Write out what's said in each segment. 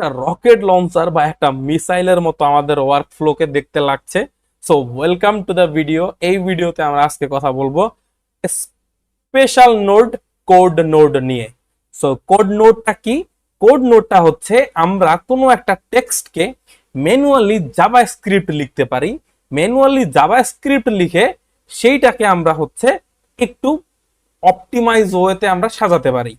একটা rocket launcher বা একটা মিসাইলের মতো আমাদের ওয়ার্ক ফ্লোকে দেখতে লাগছে। So welcome to the video এই ভিডিওতে আমরা আজকে কথা বলব স্পেশাল নোড কোড নোড নিয়ে। সো কোড নোডটা কি? কোড নোডটা হচ্ছে আমরা কোনো একটা টেক্সটকে ম্যানুয়ালি জাভা স্ক্রিপ্ট লিখতে পারি। ম্যানুয়ালি জাবা স্ক্রিপ্ট লিখে সেইটাকে আমরা হচ্ছে একটু অপটিমাইজ ওয়েতে আমরা সাজাতে পারি।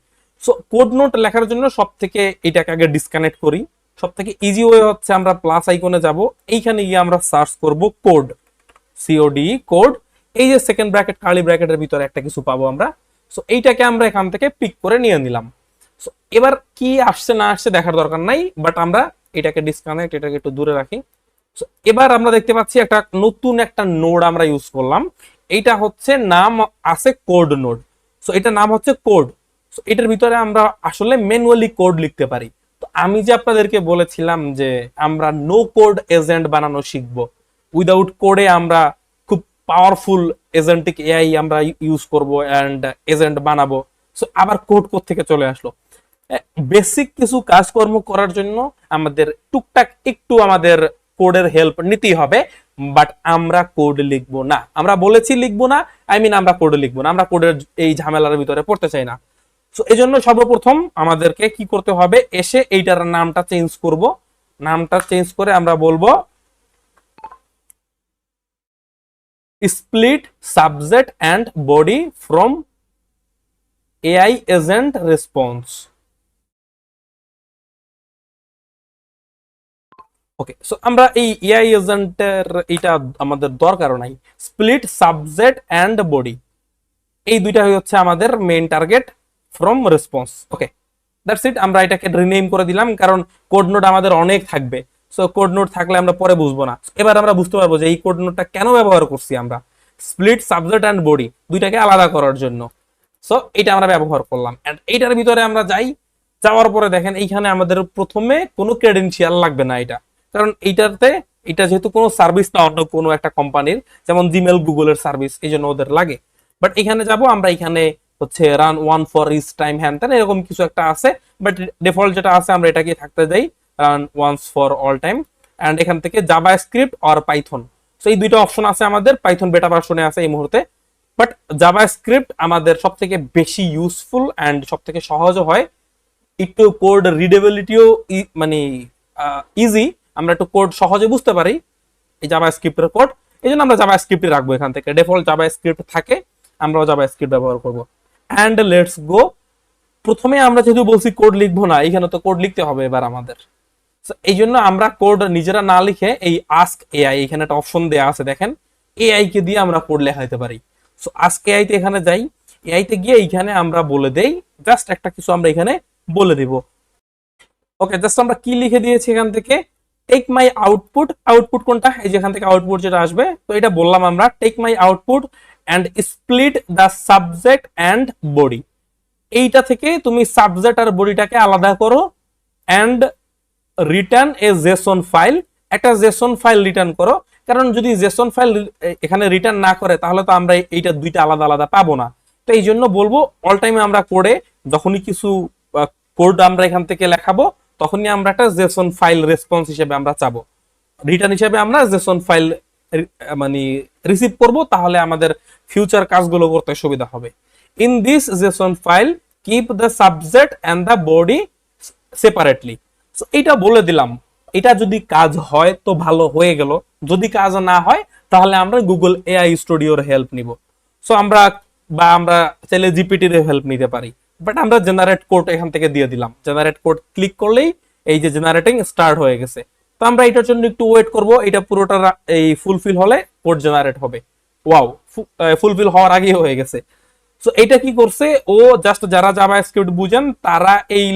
সো কোড নোট লেখার জন্য সব থেকে এটাকে আগে ডিসকানেক্ট করি। সব থেকে ইজি ওয়ে হচ্ছে আমরা প্লাস আইকনে যাব। এইখানে গিয়ে আমরা সার্চ করব কোড সিওডি কোড এই যে সেকেন্ড ব্র্যাকেট কার্লি ব্র্যাকেটের ভিতরে একটা কিছু পাবো আমরা। সো এইটাকে আমরা এখান থেকে পিক করে নিয়ে নিলাম। সো এবার কি আসছে না আসছে দেখার দরকার নাই বাট আমরা এটাকে ডিসকানেক্ট এটাকে একটু দূরে রাখি। সো এবার আমরা দেখতে পাচ্ছি একটা নতুন একটা নোড আমরা ইউজ করলাম। এইটা হচ্ছে নাম আছে কোড নোড সো এটা নাম হচ্ছে কোড এটার ভিতরে আমরা আসলে ম্যানুয়ালি কোড লিখতে পারি। তো আমি যে আপনাদেরকে বলেছিলাম যে আমরা নো কোড এজেন্ট বানানো শিখব উইদাউট কোডে আমরা খুব পাওয়ারফুল এজেন্টিক এআই আমরা ইউজ করব অ্যান্ড এজেন্ট বানাবো। সো আবার কোড থেকে চলে আসলো? বেসিক কিছু কাজকর্ম করার জন্য আমাদের টুকটাক একটু আমাদের কোডের হেল্প নিতেই হবে বাট আমরা কোড লিখব না। আমরা বলেছি লিখব না আই মিন আমরা কোড লিখব না। আমরা কোডের এই ঝামেলার ভিতরে পড়তে চাই না। সো এই জন্য সর্বপ্রথম আমাদেরকে কি করতে হবে? এসে এইটার নামটা চেঞ্জ করব। নামটা চেঞ্জ করে আমরা বলব split subject and body from AI agent response okay so আমরা এই এআই এজেন্টের এটা আমাদের দরকার নাই। স্প্লিট সাবজেক্ট অ্যান্ড বডি এই দুইটা হচ্ছে আমাদের main target from response okay that's it আমরা এটাকে রিনেম করে দিলাম, কারণ কোড নোট আমাদের অনেক থাকবে। সো কোড নোট থাকলে আমরা পরে বুঝব না। এবার আমরা বুঝতে পারব যে এই কোড নোটটা কেন ব্যবহার করছি আমরা। স্প্লিট সাবজেক্ট অ্যান্ড বডি দুইটাকে আলাদা করার জন্য। সো এটা আমরা ব্যবহার করলাম। অ্যান্ড এইটার ভিতরে আমরা যাই, যাওয়ার পরে দেখেন এইখানে আমাদের প্রথমে কোনো ক্রেডেন্সিয়াল লাগবে না এটা। কারণ এইটাতে, এটা যেহেতু কোনো সার্ভিস না, অন্য কোনো একটা কোম্পানির যেমন জিমেল গুগলের সার্ভিস এই জন্য ওদের লাগে। বাট এখানে যাব, আমরা এখানে হচ্ছে run once for each item হ্যান তেন এরকম কিছু একটা আছে বাট ডিফল্ট যেটা আছে, আমরা এটাকে থাকতে দেই run once for all time and এখান থেকে JavaScript or Python so এই দুইটা অপশন আছে আমাদের পাইথন বেটা ভার্সনে আছে এই মুহূর্তে বাট জাভা স্ক্রিপ্ট আমাদের সব থেকে বেশি ইউজফুল অ্যান্ড সব থেকে সহজও হয়। একটু কোড রিডেবিলিটিও মানে ইজি আমরা একটু কোড সহজে বুঝতে পারি, এই জাভা স্ক্রিপ্টের কোড এই জন্য আমরা জাভা স্ক্রিপ্টই রাখব এখান থেকে। ডিফল্ট জাভা স্ক্রিপ্ট থাকে, আমরাও জাভা স্ক্রিপ্ট ব্যবহার করব। অ্যান্ড লেটস গো প্রথমে আমরা যেহেতু বলছি কোড লিখব না এখানে তো কোড লিখতে হবে এবার আমাদের। এই জন্য আমরা কোড নিজেরা না লিখে এই আস্ক এআই এখানে একটা অপশন দেওয়া আছে, দেখেন। এআই কে দিয়ে আমরা কোড লেখাইতে পারি। সো আস্ক এআই তে এখানে যাই। এআই তে গিয়ে এইখানে আমরা বলে দেই জাস্ট একটা কিছু আমরা এখানে বলে দিব। ওকে জাস্ট আমরা কি লিখে দিয়েছি এখান থেকে? টেক মাই আউটপুট আউটপুট কোনটা? এই যেখান থেকে আউটপুট যেটা আসবে, তো এটা বললাম আমরা take my output and split the subject and body এইটা থেকে তুমি সাবজেক্ট আর বডিটাকে আলাদা করো and return a JSON file একটা জেসন ফাইল রিটার্ন করো। কারণ যদি জেসন ফাইল এখানে রিটার্ন না করে, তাহলে তো আমরা এইটা দুইটা আলাদা আলাদা পাবো না। তো এই জন্য বলব অল টাইমে আমরা কোডে যখনই কিছু কোড আমরা এখান থেকে লেখাবো, তখনই আমরা একটা জেসন ফাইল রেসপন্স হিসেবে আমরা চাবো। রিটার্ন হিসেবে আমরা জেসন ফাইল মানে রিসিভ করব, তাহলে আমাদের ফিউচার কাজগুলো করতে সুবিধা হবে। In this JSON file keep the subject and the body separately এটা বলে দিলাম, এটা যদি কাজ হয় তো ভালো হয়ে গেল, যদি কাজ না হয়, তাহলে আমরা গুগল এআই স্টুডিওর হেল্প নিব। সো আমরা বা আমরা চাইলে জিপিটির হেল্প নিতে পারি। বাট আমরা জেনারেট কোড এখান থেকে দিয়ে দিলাম। জেনারেট কোড ক্লিক করলেই এই যে জেনারেটিং স্টার্ট হয়ে গেছে। তো আমরা এটার জন্য একটু ওয়েট করব, এটা পুরোটা এই ফুলফিল হলে কোড জেনারেট হবে। ওয়াও ফুলফিল হওয়ার আগেই হয়ে গেছে। সো এটা কি করছে? ও জাস্ট যারা জাভা স্ক্রিপ্ট বুঝেন, তারা এই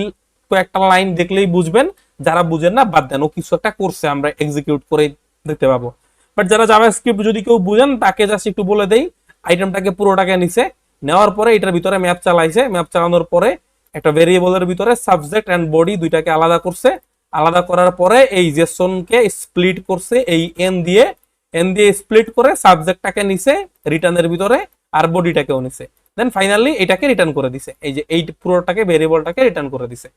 কয়েকটা লাইন দেখলেই বুঝবেন। যারা বুঝেন না, বাদ দেন। ও কিছু একটা করছে, আমরা এক্সিকিউট করে দেখতে পাবো। বাট যারা জাভা স্ক্রিপ্ট যদি কেউ বুঝেন, তাকে জাস্ট একটু বলে দেই আইটেমটাকে পুরোটাকে নিছে নেওয়ার পরে এটার ভিতরে ম্যাপ চালাইছে। ম্যাপ চালানোর পরে একটা ভেরিয়েবলের ভিতরে সাবজেক্ট অ্যান্ড বডি দুইটাকে আলাদা করছে। আলাদা করার পরে এই জেসনকে স্প্লিট করছে, এই এন দিয়ে এন দিয়ে স্প্লিট করে সাবজেক্টটাকে নিছে রিটার্নের ভিতরে, আর বডিটাকেও নিছে। দেন ফাইনালি এটাকে রিটার্ন করে দিছে। এই যে এই পুরোটাকে ভেরিয়েবলটাকে রিটার্ন করে দিছে।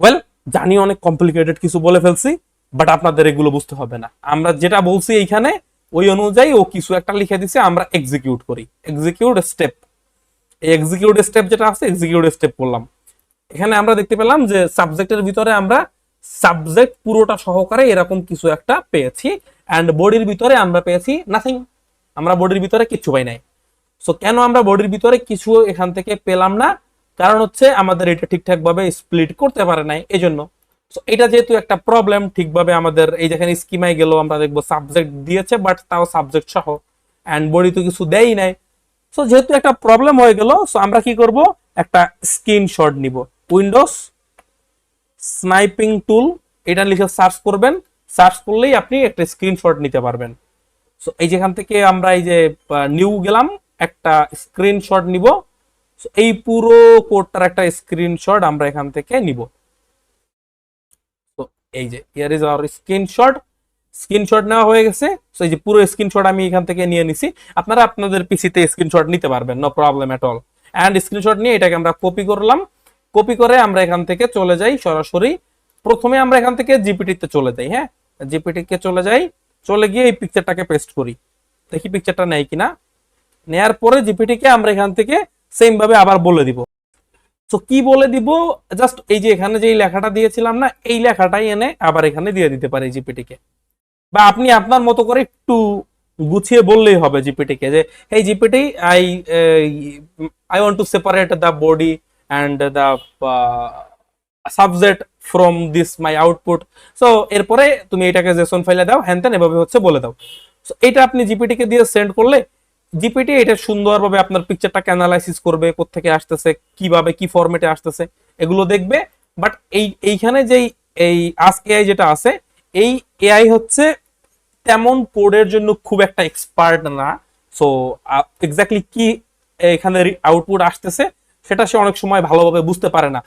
ওয়েল জানি অনেক কমপ্লিকেটেড কিছু বলে ফেলছি বাট আপনাদের এগুলো বুঝতে হবে না। আমরা যেটা বলছি এইখানে, ওই অনুযায়ী ও কিছু একটা লিখে দিছে, আমরা এক্সিকিউট করি। এক্সিকিউট স্টেপ এই এক্সিকিউট স্টেপ যেটা আছে এক্সিকিউট স্টেপ করলাম। এখানে আমরা দেখতে পেলাম যে সাবজেক্টের ভিতরে আমরা সাবজেক্ট পুরোটা সহকারে এরকম কিছু একটা পেয়েছি অ্যান্ড বডির ভিতরে আমরা পেয়েছি নাথিং আমরা বডির ভিতরে কিছু পাই নাই। সো কেন আমরা বডির ভিতরে কিছু এখান থেকে পেলাম না? কারণ হচ্ছে আমাদের এটা ঠিকঠাক ভাবে স্প্লিট করতে পারে নাই এজন্য। So, এটা যেহেতু একটা প্রবলেম ঠিকভাবে আমাদের এই যেখানে স্কিমায় গেল আমরা দেখব সাবজেক্ট দিয়েছে বাট তাও সাবজেক্ট সহ অ্যান্ড বডি তো কিছু দেয়ই নাই। সো যেহেতু একটা প্রবলেম হয়ে গেল সো আমরা কি করব? একটা স্ক্রিনশট নিব। উইন্ডোজ স্নাইপিং টুল এটা লিখে সার্চ করবেন। সার্চ করলেই আপনি একটা স্ক্রিনশট নিতে পারবেন। সো এই যেখান থেকে আমরা এই যে নিউ গেলাম, একটা স্ক্রিনশট নিব। এই পুরো কোডটার একটা স্ক্রিনশট আমরা এখান থেকে নিব। তো এই যে here is our screenshot screenshot নেওয়া হয়ে গেছে। সো এই যে পুরো স্ক্রিনশট আমি এখান থেকে নিয়ে নিছি। আপনারা আপনাদের পিসিতে স্ক্রিনশট নিতে পারবেন no problem at all and screenshot নিয়ে এটাকে আমরা কপি করলাম। কপি করে আমরা এখান থেকে চলে যাই সরাসরি। প্রথমে আমরা এখান থেকে জিপিটিতে চলে যাই হ্যাঁ? জিপিটি কে চলে যাই, চলে গিয়ে এই পিকচারটাকে পেস্ট করি। দেখি পিকচারটা নেই কিনা। নেয়ার পরে জিপিটি কে আমরা এখান থেকে সেম ভাবে আবার বলে দিব। তো কি বলে দিব? জাস্ট এই যে এখানে যে লেখাটা দিয়েছিলাম না, এই লেখাটাই এনে আবার এখানে দিয়ে দিতে পারি জিপিটি কে বা আপনি আপনার মতো করে একটু গুছিয়ে বললেই হবে জিপিটি কে যে এই GPT I I want to separate the body and the subject from this my output so এরপরে তুমি এটাকে জেসন ফাইলে দাও হ্যান ত্যান এভাবে হচ্ছে বলে দাও। সো এটা আপনি জিপিটি কে দিয়ে সেন্ড করলে জিপিটি এটা সুন্দরভাবে আপনার পিকচারটাকে অ্যানালাইসিস করবে, কোত্থেকে আসতেছে, কীভাবে, কি ফরম্যাটে আসতেছে, এগুলো দেখবে। বাট এই, এইখানে যেই, এই আস এআই যেটা আছে, এই এআই হচ্ছে তেমন কোডের জন্য খুব একটা এক্সপার্ট না। সো এক্স্যাক্টলি কি এখানে আউটপুট আসতেছে সেটা সে অনেক সময় ভালোভাবে বুঝতে পারে না।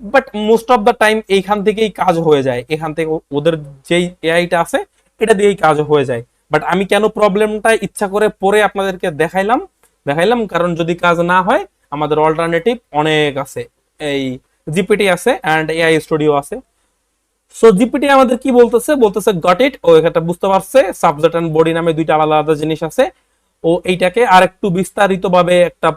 But most of the time এইখান থেকেই কাজ হয়ে যায়। এখান থেকে ওদের যেই এআইটা আছে, এটা দিয়েই কাজ হয়ে যায়। বাট আমি কেন প্রবলেমটা ইচ্ছা করে পরে আপনাদেরকে দেখাইলাম? দেখাইলাম কারণ যদি কাজ না হয়, আমাদের অল্টারনেটিভ অনেক আছে। এই জিপিটি আছে অ্যান্ড এআই স্টুডিও আছে। সো জিপিটি আমাদের কি বলতেছে? বলতেছে গট ইট ও এটা বুঝতে পারছে। সাবজেক্ট এন্ড বডি নামে দুইটা আলাদা আলাদা জিনিস আছে। ও এইটাকে আর একটু বিস্তারিত ভাবে একটা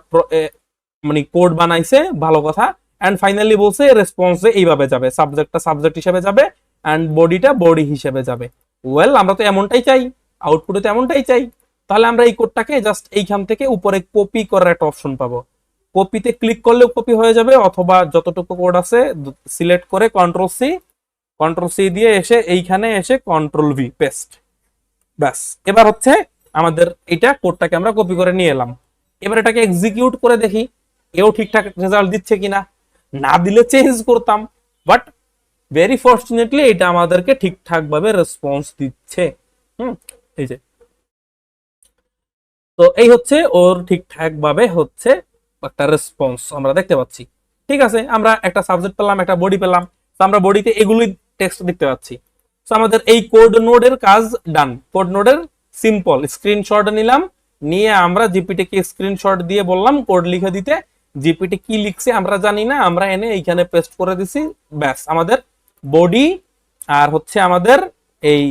মানে কোড বানাইছে, ভালো কথা। এন্ড ফাইনালি বলছে রেসপন্সে এইভাবে যাবে সাবজেক্টটা সাবজেক্ট হিসেবে যাবে এন্ড বডিটা বডি হিসেবে যাবে। ওয়েল আমরা তো এমনটাই চাই আউটপুটে তো এমনটাই চাই। তাহলে আমরা এই কোডটাকে জাস্ট এইখান থেকে উপরে কপি করার একটা অপশন পাবো। কপিতে ক্লিক করলেও কপি হয়ে যাবে, অথবা যতটুকু কোড আছে সিলেক্ট করে কন্ট্রোল সি কন্ট্রোল সি দিয়ে এসে এইখানে এসে কন্ট্রোল ভি পেস্ট ব্যাস, এবার হচ্ছে আমাদের এটা কোডটাকে আমরা কপি করে নিয়ে এলাম। এবার এটাকে এক্সিকিউট করে দেখি। এও ঠিকঠাক রেজাল্ট দিচ্ছে কিনা? না দিলে চেঞ্জ করতাম। বাট ভেরি ফর্চুনেটলি এটা আমাদেরকে ঠিকঠাক ভাবে রেসপন্স দিচ্ছে। হুম, এই যে। তো এই হচ্ছে ওর ঠিকঠাক ভাবে হচ্ছে একটা রেসপন্স আমরা দেখতে পাচ্ছি। ঠিক আছে, আমরা একটা সাবজেক্ট পেলাম, একটা বডি পেলাম। তো আমরা বডিতে এগুলি টেক্সট দেখতে পাচ্ছি। তো আমাদের এই কোড নোডের কাজ ডান কোড নোডের সিম্পল স্ক্রিনশট নিলাম, নিয়ে আমরা জিপিটিকে স্ক্রিনশট দিয়ে বললাম কোড লিখে দিতে। জিপিটি কি লিখছে আমরা জানি না, আমরা এনে এইখানে পেস্ট করে দিছি, ব্যাস। আমাদের বডি আর হচ্ছে আমাদের এই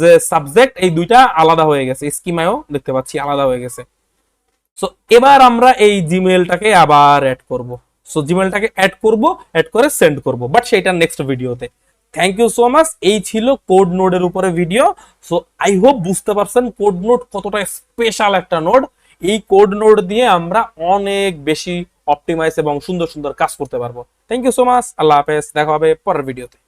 যে সাবজেক্ট এই দুইটা আলাদা হয়ে গেছে। স্কিমায়ও দেখতে পাচ্ছি আলাদা হয়ে গেছে। সো এবার আমরা এই জিমেলটাকে আবার অ্যাড করব। সো জিমেলটাকে অ্যাড করব অ্যাড করে সেন্ড করব। বাট সেটা নেক্সট ভিডিওতে থ্যাংক ইউ সো মাচ এই ছিল কোড নোডের উপরে ভিডিও সো আই হোপ বুঝতে পারছেন কোড নোড কতটা স্পেশাল একটা নোড এই কোড নোড দিয়ে আমরা অনেক বেশি অপটিমাইজ এবং সুন্দর সুন্দর কাজ করতে পারব। থ্যাংক ইউ সো মাচ আল্লাহ হাফেজ, দেখা হবে পরের ভিডিওতে